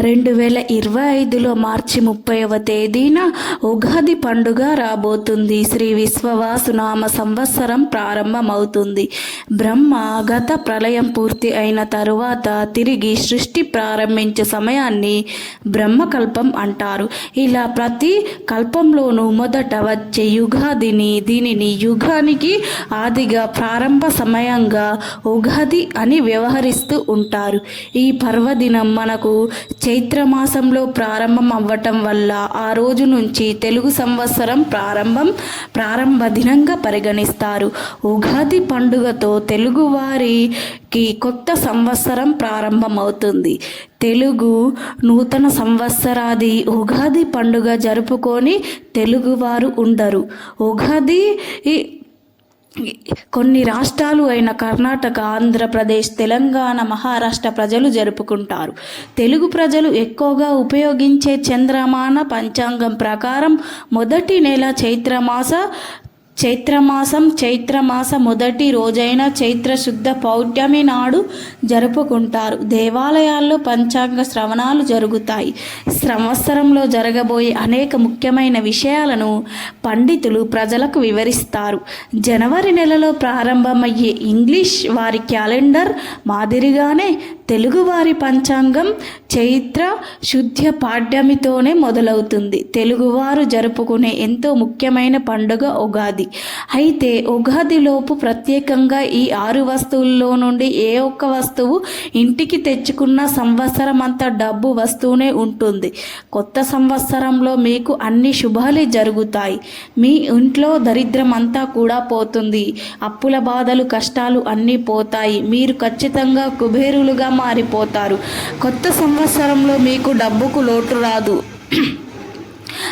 రెండు వేల ఇరవై ఐదులో మార్చి ముప్పైవ తేదీన ఉగాది పండుగ రాబోతుంది. శ్రీ విశ్వవాసునామ సంవత్సరం ప్రారంభమవుతుంది. బ్రహ్మ గత ప్రళయం పూర్తి అయిన తరువాత తిరిగి సృష్టి ప్రారంభించే సమయాన్ని బ్రహ్మకల్పం అంటారు. ఇలా ప్రతి కల్పంలోనూ మొదట వచ్చే యుగాదిని దీనిని యుగానికి ఆదిగా ప్రారంభ సమయంగా ఉగాది అని వ్యవహరిస్తూ ఉంటారు. ఈ పర్వదినం మనకు చైత్రమాసంలో ప్రారంభం అవ్వటం వల్ల ఆ రోజు నుంచి తెలుగు సంవత్సరం ప్రారంభం ప్రారంభ దినంగా పరిగణిస్తారు. ఉగాది పండుగతో తెలుగువారికి కొత్త సంవత్సరం ప్రారంభమవుతుంది. తెలుగు నూతన సంవత్సరాది ఉగాది పండుగ జరుపుకొని తెలుగువారు ఉండరు. ఉగాది కొన్ని రాష్ట్రాలు అయిన కర్ణాటక ఆంధ్రప్రదేశ్ తెలంగాణ మహారాష్ట్ర ప్రజలు జరుపుకుంటారు. తెలుగు ప్రజలు ఎక్కువగా ఉపయోగించే చంద్రమాన పంచాంగం ప్రకారం మొదటి నెల చైత్రమాస చైత్రమాసం చైత్రమాస మొదటి రోజైన చైత్ర శుద్ధ పౌర్ణమి నాడు జరుపుకుంటారు. దేవాలయాల్లో పంచాంగ శ్రవణాలు జరుగుతాయి. సంవత్సరంలో జరగబోయే అనేక ముఖ్యమైన విషయాలను పండితులు ప్రజలకు వివరిస్తారు. జనవరి నెలలో ప్రారంభమయ్యే ఇంగ్లీష్ వారి క్యాలెండర్ మాదిరిగానే తెలుగువారి పంచాంగం చైత్ర శుద్ధ పాడ్యమితోనే మొదలవుతుంది. తెలుగువారు జరుపుకునే ఎంతో ముఖ్యమైన పండుగ ఉగాది. అయితే ఉగాదిలోపు ప్రత్యేకంగా ఈ ఆరు వస్తువుల్లో నుండి ఏ ఒక్క వస్తువు ఇంటికి తెచ్చుకున్న సంవత్సరం అంతా డబ్బు వస్తూనే ఉంటుంది. కొత్త సంవత్సరంలో మీకు అన్ని శుభాలే జరుగుతాయి. మీ ఇంట్లో దరిద్రం అంతా కూడా పోతుంది. అప్పుల బాధలు కష్టాలు అన్నీ పోతాయి. మీరు ఖచ్చితంగా కుబేరులుగా మారిపోతారు. కొత్త సంవత్సరంలో మీకు డబ్బుకు లోటు రాదు.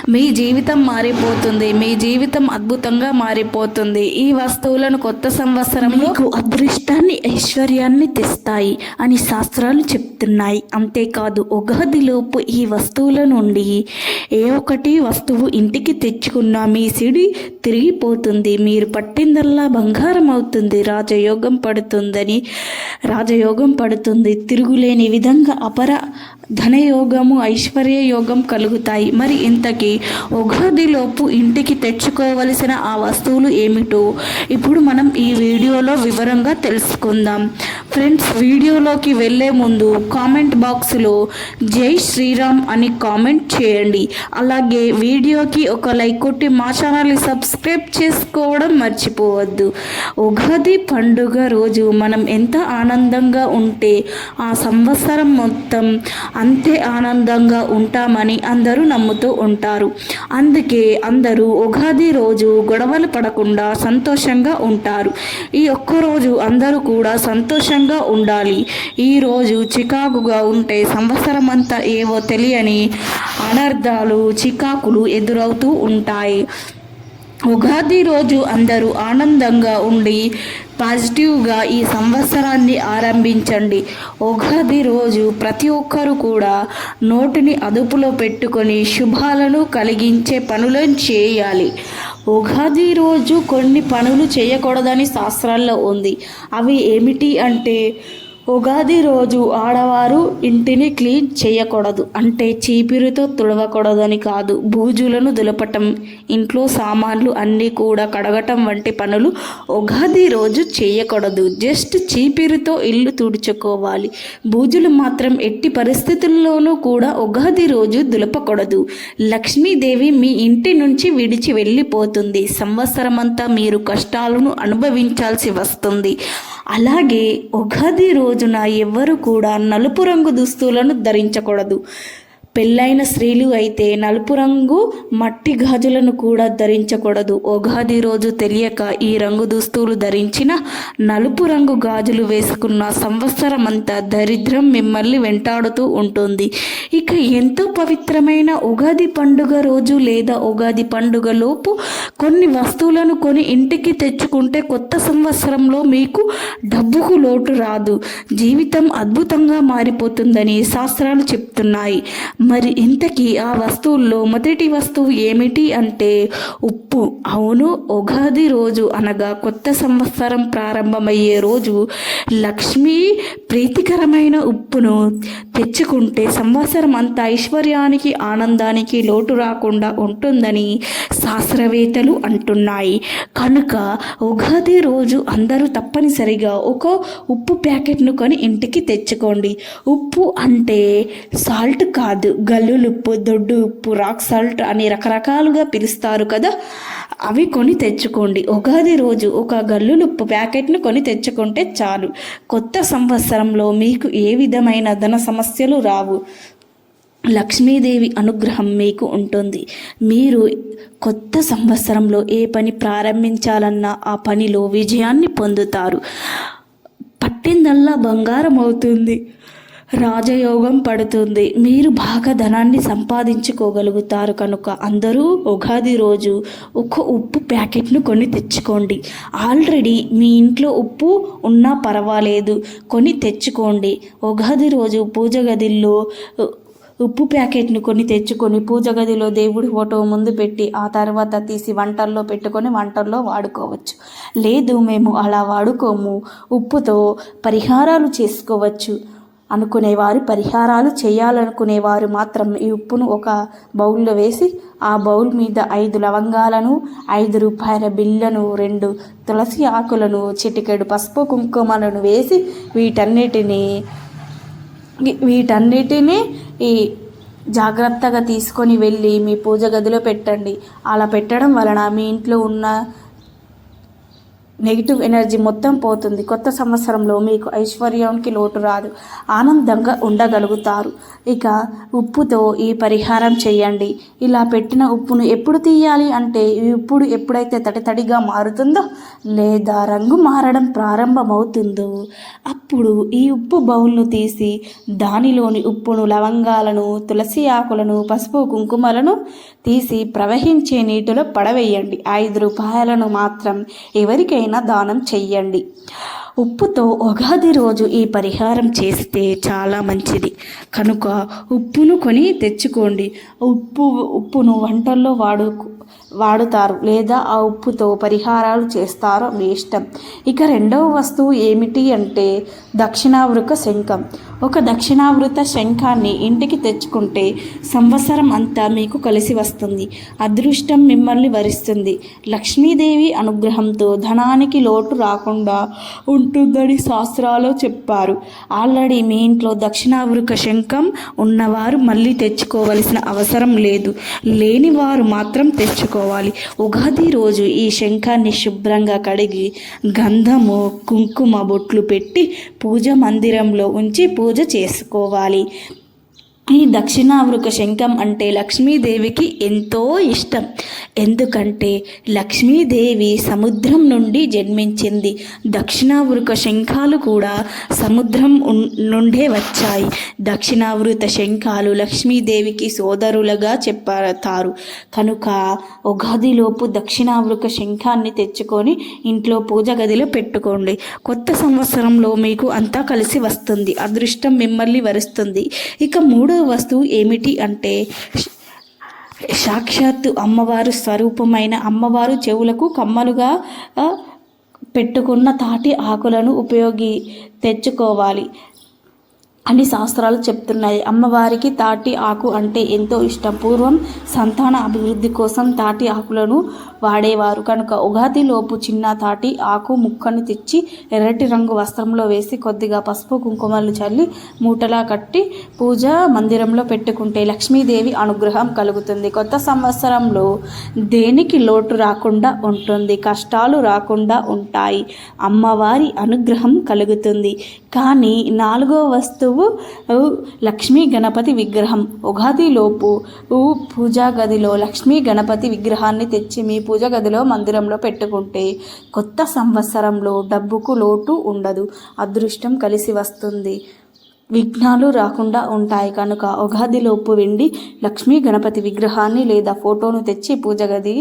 మీ జీవితం మారిపోతుంది మీ జీవితం అద్భుతంగా మారిపోతుంది. ఈ వస్తువులను కొత్త సంవత్సరం మీకు అదృష్టాన్ని ఐశ్వర్యాన్ని తెస్తాయి అని శాస్త్రాలు చెప్తున్నాయి. అంతేకాదు ఉగాదిలోపు ఈ వస్తువుల నుండి ఏ ఒకటి వస్తువు ఇంటికి తెచ్చుకున్న మీ సిడి తిరిగిపోతుంది. మీరు పట్టిందల్లా బంగారం అవుతుంది రాజయోగం పడుతుందని రాజయోగం పడుతుంది. తిరుగులేని విధంగా అపర ధనయోగము ఐశ్వర్య యోగం కలుగుతాయి. మరి ఇంతకీ ఉగాదిలోపు ఇంటికి తెచ్చుకోవలసిన ఆ వస్తువులు ఏమిటో ఇప్పుడు మనం ఈ వీడియోలో వివరంగా తెలుసుకుందాం. ఫ్రెండ్స్ వీడియోలోకి వెళ్ళే ముందు కామెంట్ బాక్స్లో జై శ్రీరామ్ అని కామెంట్ చేయండి. అలాగే వీడియోకి ఒక లైక్ కొట్టి మా ఛానల్ని సబ్స్క్రైబ్ చేసుకోవడం మర్చిపోవద్దు. ఉగాది పండుగ రోజు మనం ఎంత ఆనందంగా ఉంటే ఆ సంవత్సరం మొత్తం అంతే ఆనందంగా ఉంటామని అందరూ నమ్ముతూ ఉంటారు. అందుకే అందరూ ఉగాది రోజు గొడవలు పడకుండా సంతోషంగా ఉంటారు. ఈ ఒక్క రోజు అందరూ కూడా సంతోషంగా ఉండాలి. ఈ రోజు చికాకుగా ఉంటే సంవత్సరం అంతా ఏవో తెలియని అనర్థాలు చికాకులు ఎదురవుతూ ఉంటాయి. ఉగాది రోజు అందరూ ఆనందంగా ఉండి పాజిటివ్గా ఈ సంవత్సరాన్ని ఆరంభించండి. ఉగాది రోజు ప్రతి ఒక్కరు కూడా నోటిని అదుపులో పెట్టుకొని శుభాలను కలిగించే పనులను చేయాలి. ఉగాది రోజు కొన్ని పనులు చేయకూడదని శాస్త్రాల్లో ఉంది. అవి ఏమిటి అంటే ఉగాది రోజు ఆడవారు ఇంటిని క్లీన్ చేయకూడదు అంటే చీపిరితో తుడవకూడదని కాదు. బూజులను దులపటం ఇంట్లో సామాన్లు అన్నీ కూడా కడగటం వంటి పనులు ఉగాది రోజు చేయకూడదు. జస్ట్ చీపిరితో ఇల్లు తుడుచుకోవాలి. బూజులు మాత్రం ఎట్టి పరిస్థితుల్లోనూ కూడా ఉగాది రోజు దులపకూడదు. లక్ష్మీదేవి మీ ఇంటి నుంచి విడిచి వెళ్ళిపోతుంది. సంవత్సరమంతా మీరు కష్టాలను అనుభవించాల్సి వస్తుంది. అలాగే ఉగాది రోజున ఎవ్వరు కూడా నలుపు రంగు దుస్తులను ధరించకూడదు. పెళ్ళైన స్త్రీలు అయితే నలుపు రంగు మట్టి గాజులను కూడా ధరించకూడదు. ఉగాది రోజు తెలియక ఈ రంగు దుస్తులు ధరించిన నలుపు రంగు గాజులు వేసుకున్న సంవత్సరం అంతా దరిద్రం మిమ్మల్ని వెంటాడుతూ ఉంటుంది. ఇక ఎంతో పవిత్రమైన ఉగాది పండుగ రోజు లేదా ఉగాది పండుగ లోపు కొన్ని వస్తువులను కొని ఇంటికి తెచ్చుకుంటే కొత్త సంవత్సరంలో మీకు డబ్బుకు లోటు రాదు. జీవితం అద్భుతంగా మారిపోతుందని శాస్త్రాలు చెప్తున్నాయి. మరి ఇంతకీ ఆ వస్తువుల్లో మొదటి వస్తువు ఏమిటి అంటే ఉప్పు. అవును ఉగాది రోజు అనగా కొత్త సంవత్సరం ప్రారంభమయ్యే రోజు లక్ష్మీ ప్రీతికరమైన ఉప్పును తెచ్చుకుంటే సంవత్సరం అంతా ఐశ్వర్యానికి ఆనందానికి లోటు రాకుండా ఉంటుందని శాస్త్రవేత్తలు అంటున్నాయి. కనుక ఉగాది రోజు అందరూ తప్పనిసరిగా ఒక ఉప్పు ప్యాకెట్ను కొని ఇంటికి తెచ్చుకోండి. ఉప్పు అంటే సాల్ట్ కాదు. గల్లులుప్పు దొడ్డు ఉప్పు రాక్ సాల్ట్ అని రకరకాలుగా పిలుస్తారు కదా. అవి కొని తెచ్చుకోండి. ఉగాది రోజు ఒక గల్లులుప్పు ప్యాకెట్ను కొని తెచ్చుకుంటే చాలు. కొత్త సంవత్సరంలో మీకు ఏ విధమైన ధన సమస్యలు రావు. లక్ష్మీదేవి అనుగ్రహం మీకు ఉంటుంది. మీరు కొత్త సంవత్సరంలో ఏ పని ప్రారంభించాలన్నా ఆ పనిలో విజయాన్ని పొందుతారు. పట్టిందల్లా బంగారం అవుతుంది. రాజయోగం పడుతుంది. మీరు బాగా ధనాన్ని సంపాదించుకోగలుగుతారు కనుక అందరూ ఉగాది రోజు ఒక ఉప్పు ప్యాకెట్ను కొని తెచ్చుకోండి. ఆల్రెడీ మీ ఇంట్లో ఉప్పు ఉన్నా పర్వాలేదు. కొని తెచ్చుకోండి. ఉగాది రోజు పూజ గదిలో ఉప్పు ప్యాకెట్ను కొని తెచ్చుకొని పూజ గదిలో దేవుడి ఫోటో ముందు పెట్టి ఆ తర్వాత తీసి వంటల్లో పెట్టుకొని వంటల్లో వాడుకోవచ్చు. లేదు మేము అలా వాడుకోము. ఉప్పుతో పరిహారాలు చేసుకోవచ్చు. అనుకునేవారు పరిహారాలు చేయాలనుకునేవారు మాత్రం ఈ ఉప్పును ఒక బౌల్లో వేసి ఆ బౌల్ మీద ఐదు లవంగాలను ఐదు రూపాయల బిళ్ళను రెండు తులసి ఆకులను చిటికెడు పసుపు కుంకుమలను వేసి వీటన్నిటిని వీటన్నిటినీ ఈ జాగ్రత్తగా తీసుకొని వెళ్ళి మీ పూజ గదిలో పెట్టండి. అలా పెట్టడం వలన మీ ఇంట్లో ఉన్న నెగిటివ్ ఎనర్జీ మొత్తం పోతుంది. కొత్త సంవత్సరంలో మీకు ఐశ్వర్యానికి లోటు రాదు. ఆనందంగా ఉండగలుగుతారు. ఇక ఉప్పుతో ఈ పరిహారం చేయండి. ఇలా పెట్టిన ఉప్పును ఎప్పుడు తీయాలి అంటే ఈ ఉప్పుడు ఎప్పుడైతే తడి తడిగా మారుతుందో లేదా రంగు మారడం ప్రారంభమవుతుందో అప్పుడు ఈ ఉప్పు బౌల్ను తీసి దానిలోని ఉప్పును లవంగాలను తులసి ఆకులను పసుపు కుంకుమలను తీసి ప్రవహించే నీటిలో పడవేయండి. ఐదు రూపాయలను మాత్రం ఎవరికైనా దానం చెయ్యండి. ఉప్పుతో ఉగాది రోజు ఈ పరిహారం చేస్తే చాలా మంచిది. కనుక ఉప్పును కొని తెచ్చుకోండి. ఉప్పు ఉప్పును వంటల్లో వాడు వాడుతారు లేదా ఆ ఉప్పుతో పరిహారాలు చేస్తారో మీ ఇష్టం. ఇక రెండవ వస్తువు ఏమిటి అంటే దక్షిణావృత శంఖం. ఒక దక్షిణావృత శంఖాన్ని ఇంటికి తెచ్చుకుంటే సంవత్సరం అంతా మీకు కలిసి వస్తుంది. అదృష్టం మిమ్మల్ని వరిస్తుంది. లక్ష్మీదేవి అనుగ్రహంతో ధనానికి లోటు రాకుండా ఉంటుందని శాస్త్రాలు చెప్పారు. ఆల్రెడీ మీ ఇంట్లో దక్షిణావృక శంఖం ఉన్నవారు మళ్ళీ తెచ్చుకోవలసిన అవసరం లేదు. లేని వారు మాత్రం తెచ్చుకోవాలి. ఉగాది రోజు ఈ శంఖాన్ని శుభ్రంగా కడిగి గంధము కుంకుమ బొట్లు పెట్టి పూజ మందిరంలో ఉంచి పూజ చేసుకోవాలి. ఈ దక్షిణావృక శంఖం అంటే లక్ష్మీదేవికి ఎంతో ఇష్టం. ఎందుకంటే లక్ష్మీదేవి సముద్రం నుండి జన్మించింది. దక్షిణావృక శంఖాలు కూడా సముద్రం నుండే వచ్చాయి. దక్షిణావృత శంఖాలు లక్ష్మీదేవికి సోదరులుగా చెప్పారు కనుక ఉగాదిలోపు దక్షిణావృక శంఖాన్ని తెచ్చుకొని ఇంట్లో పూజ గదిలో పెట్టుకోండి. కొత్త సంవత్సరంలో మీకు అంతా కలిసి వస్తుంది. అదృష్టం మిమ్మల్ని వరుస్తుంది. ఇక మూడో వస్తువు ఏమిటి అంటే సాక్షాత్తు అమ్మవారు స్వరూపమైన అమ్మవారు చెవులకు కమ్మలుగా పెట్టుకున్న తాటి ఆకులను ఉపయోగి తెచ్చుకోవాలి. అని శాస్త్రాలు చెప్తున్నాయి. అమ్మవారికి తాటి ఆకు అంటే ఎంతో ఇష్టం. పూర్వం సంతాన అభివృద్ధి కోసం తాటి ఆకులను వాడేవారు. కనుక ఉగాదిలోపు చిన్న తాటి ఆకు ముక్కను తెచ్చి ఎర్రటి రంగు వస్త్రంలో వేసి కొద్దిగా పసుపు కుంకుమలు చల్లి మూటలా కట్టి పూజ మందిరంలో పెట్టుకుంటే లక్ష్మీదేవి అనుగ్రహం కలుగుతుంది. కొత్త సంవత్సరంలో దేనికి లోటు రాకుండా ఉంటుంది. కష్టాలు రాకుండా ఉంటాయి. అమ్మవారి అనుగ్రహం కలుగుతుంది. కానీ నాలుగో వస్తువు లక్ష్మీ గణపతి విగ్రహం. ఉగాదిలోపు పూజా గదిలో లక్ష్మీ గణపతి విగ్రహాన్ని తెచ్చి మీ పూజ గదిలో మందిరంలో పెట్టుకుంటే కొత్త సంవత్సరంలో డబ్బుకు లోటు ఉండదు. అదృష్టం కలిసి వస్తుంది. విఘ్నాలు రాకుండా ఉంటాయి. కనుక ఉగాదిలోపు వెండి లక్ష్మీ గణపతి విగ్రహాన్ని లేదా ఫోటోను తెచ్చి పూజ గది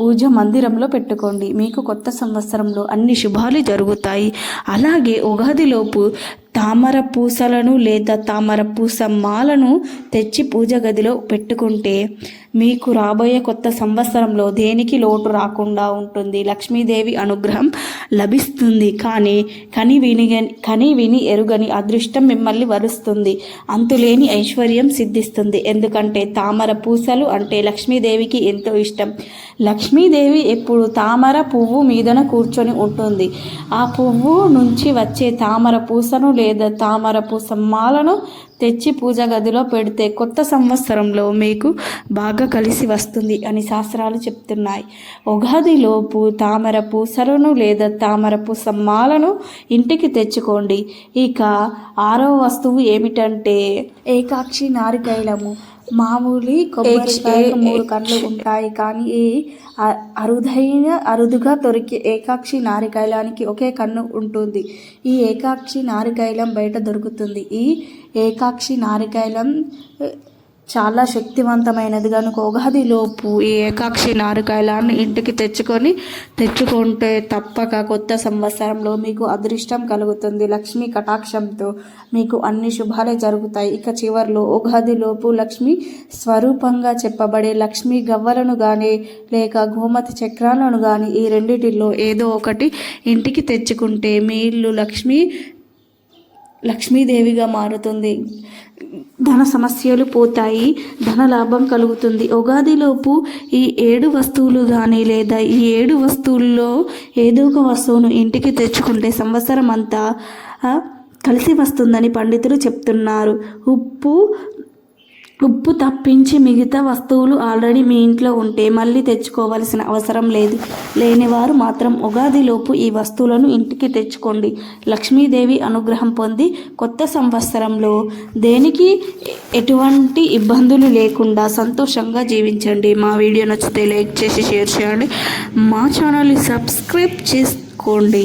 పూజ మందిరంలో పెట్టుకోండి. మీకు కొత్త సంవత్సరంలో అన్ని శుభాలు జరుగుతాయి. అలాగే ఉగాదిలోపు తామర పూసలను లేదా తామర పూస మాలను తెచ్చి పూజ గదిలో పెట్టుకుంటే మీకు రాబోయే కొత్త సంవత్సరంలో దేనికి లోటు రాకుండా ఉంటుంది? లక్ష్మీదేవి అనుగ్రహం లభిస్తుంది. కానీ కని విని కని విని ఎరుగని అదృష్టం మిమ్మల్ని వరుస్తుంది. అంతులేని ఐశ్వర్యం సిద్ధిస్తుంది. ఎందుకంటే తామర పూసలు అంటే లక్ష్మీదేవికి ఎంతో ఇష్టం. లక్ష్మీదేవి ఎప్పుడు తామర పువ్వు మీదన కూర్చొని ఉంటుంది. ఆ పువ్వు నుంచి వచ్చే తామర పూసను లేదా తామర పూస మాలను తెచ్చి పూజ గదిలో పెడితే కొత్త సంవత్సరంలో మీకు బాగా కలిసి వస్తుంది అని శాస్త్రాలు చెప్తున్నాయి. ఉగాదిలోపు తామర పూసలను లేదా తామర పూస మాలను ఇంటికి తెచ్చుకోండి. ఇక ఆరో వస్తువు ఏమిటంటే ఏకాక్షి నారికైలము. మామూలు కొబ్బరికాయకు మూడు కళ్ళు ఉంటాయి కానీ ఈ అరుదైన అరుదుగా దొరికే ఏకాక్షి నారికైలానికి ఒకే కన్ను ఉంటుంది. ఈ ఏకాక్షి నారికైలం బయట దొరుకుతుంది. ఈ ఏకాక్షి నారికైలం చాలా శక్తివంతమైనది. కనుక ఉగాదిలోపు ఈ ఏకాక్షి నారికాయలాన్ని ఇంటికి తెచ్చుకొని తెచ్చుకుంటే తప్పక కొత్త సంవత్సరంలో మీకు అదృష్టం కలుగుతుంది. లక్ష్మీ కటాక్షంతో మీకు అన్ని శుభాలే జరుగుతాయి. ఇక చివర్లో ఉగాదిలోపు లక్ష్మి స్వరూపంగా చెప్పబడే లక్ష్మీ గవ్వలను కానీ లేక గోమతి చక్రాలను కానీ ఈ రెండిటిలో ఏదో ఒకటి ఇంటికి తెచ్చుకుంటే మీ ఇల్లు లక్ష్మీ లక్ష్మీదేవిగా మారుతుంది. ధన సమస్యలు పోతాయి ధన లాభం కలుగుతుంది. ఉగాదిలోపు ఈ ఏడు వస్తువులు కానీ లేదా ఈ ఏడు వస్తువుల్లో ఏదో ఒక వస్తువును ఇంటికి తెచ్చుకుంటే సంవత్సరం అంతా కలిసి వస్తుందని పండితులు చెప్తున్నారు. ఉప్పు ఉప్పు తప్పించి మిగతా వస్తువులు ఆల్రెడీ మీ ఇంట్లో ఉంటే మళ్ళీ తెచ్చుకోవాల్సిన అవసరం లేదు. లేనివారు మాత్రం ఉగాదిలోపు ఈ వస్తువులను ఇంటికి తెచ్చుకోండి. లక్ష్మీదేవి అనుగ్రహం పొంది కొత్త సంవత్సరంలో దేనికి ఎటువంటి ఇబ్బందులు లేకుండా సంతోషంగా జీవించండి. మా వీడియో నచ్చితే లైక్ చేసి షేర్ చేయండి. మా ఛానల్ని సబ్స్క్రైబ్ చేసుకోండి.